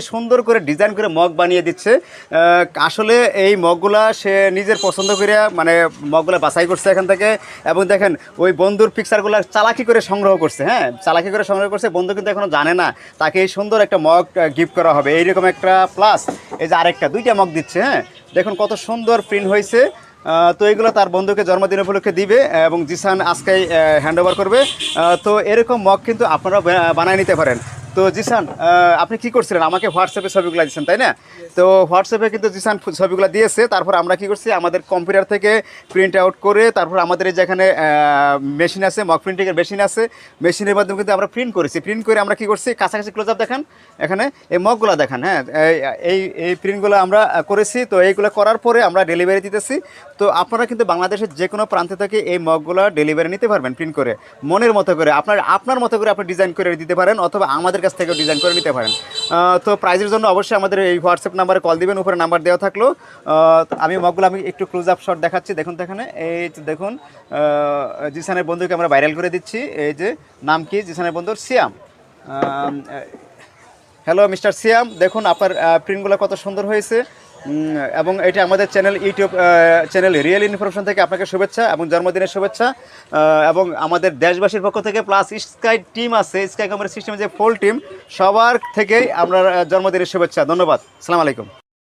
সুন্দর করে ডিজাইন করে মগ বানিয়ে দিচ্ছে। আসলে এই মগগুলা সে নিজের পছন্দ করে মানে মগগুলা বাছাই করছে এখান থেকে। এবং দেখেন, ওই বন্ধুর পিকচারগুলো চালাকি করে সংগ্রহ করছে হ্যাঁ? চালাকি করে সংগ্রহ করছে, বন্ধু কিন্তু এখনও জানে না। তাকে এই সুন্দর একটা মগ গিফট করা হবে। এইরকম একটা প্লাস এই যে আরেকটা, দুইটা মগ দিচ্ছে হ্যাঁ? দেখুন কত সুন্দর প্রিন্ট হয়েছে। তো এইগুলো তার বন্ধুকে জন্মদিন উপলক্ষে দিবে এবং জিসান আজকে হ্যান্ড করবে। তো এরকম মগ কিন্তু আপনারা বানায় নিতে পারেন। তো জিসান আপনি কি করছিলেন? আমাকে হোয়াটসঅ্যাপে ছবিগুলো দিয়েছেন, তাই না? তো হোয়াটসঅ্যাপে কিন্তু জিসান ছবিগুলো দিয়েছে, তারপর আমরা কি করছি? আমাদের কম্পিউটার থেকে প্রিন্ট আউট করে, তারপর আমাদের যেখানে মেশিন আছে মক প্রিন্টিংয়ের মেশিন আছে মেশিনের মাধ্যমে কিন্তু আমরা প্রিন্ট করেছি। প্রিন্ট করে আমরা কি করছি? কাছাকাছি ক্লোজ আপ দেখান, এখানে এই মগগুলো দেখান হ্যাঁ? এই- এই এই প্রিন্টগুলো আমরা করেছি, তো এইগুলো করার পরে আমরা ডেলিভারি দিতেছি। তো আপনারা কিন্তু বাংলাদেশের যে কোনো প্রান্তে থেকে এই মগগুলো ডেলিভারি নিতে পারবেন প্রিন্ট করে, মনের মতো করে। আপনার আপনার মতো করে আপনি ডিজাইন করে দিতে পারেন, অথবা আমাদের কাছ থেকেও ডিজাইন করে নিতে পারেন। তো প্রাইজের জন্য অবশ্যই আমাদের এই হোয়াটসঅ্যাপ নাম্বারে কল দিবেন, উপরে নাম্বার দেওয়া থাকল। আমি মগগুলো আমি একটু ক্লোজ আপ শট দেখাচ্ছি, দেখুন এখানে। এই দেখুন জিসানের বন্ধুকে আমরা ভাইরাল করে দিচ্ছি। এই যে, নাম কি? জিসানের বন্ধুর সিয়াম। হ্যালো মিস্টার সিয়াম। দেখুন, আপনার প্রিন্টগুলো কত সুন্দর হয়েছে। এবং এটা আমাদের channel YouTube channel real information থেকে আপনাকে শুভেচ্ছা এবং জন্মদিনের শুভেচ্ছা। এবং আমাদের দেশবাসীর পক্ষ থেকে প্লাস স্কাই টিম আছে স্কাই কমার সিস্টেমের যে ফুল টিম সবার থেকেই আমরা জন্মদিনের শুভেচ্ছা। ধন্যবাদ। সালাম আলাইকুম।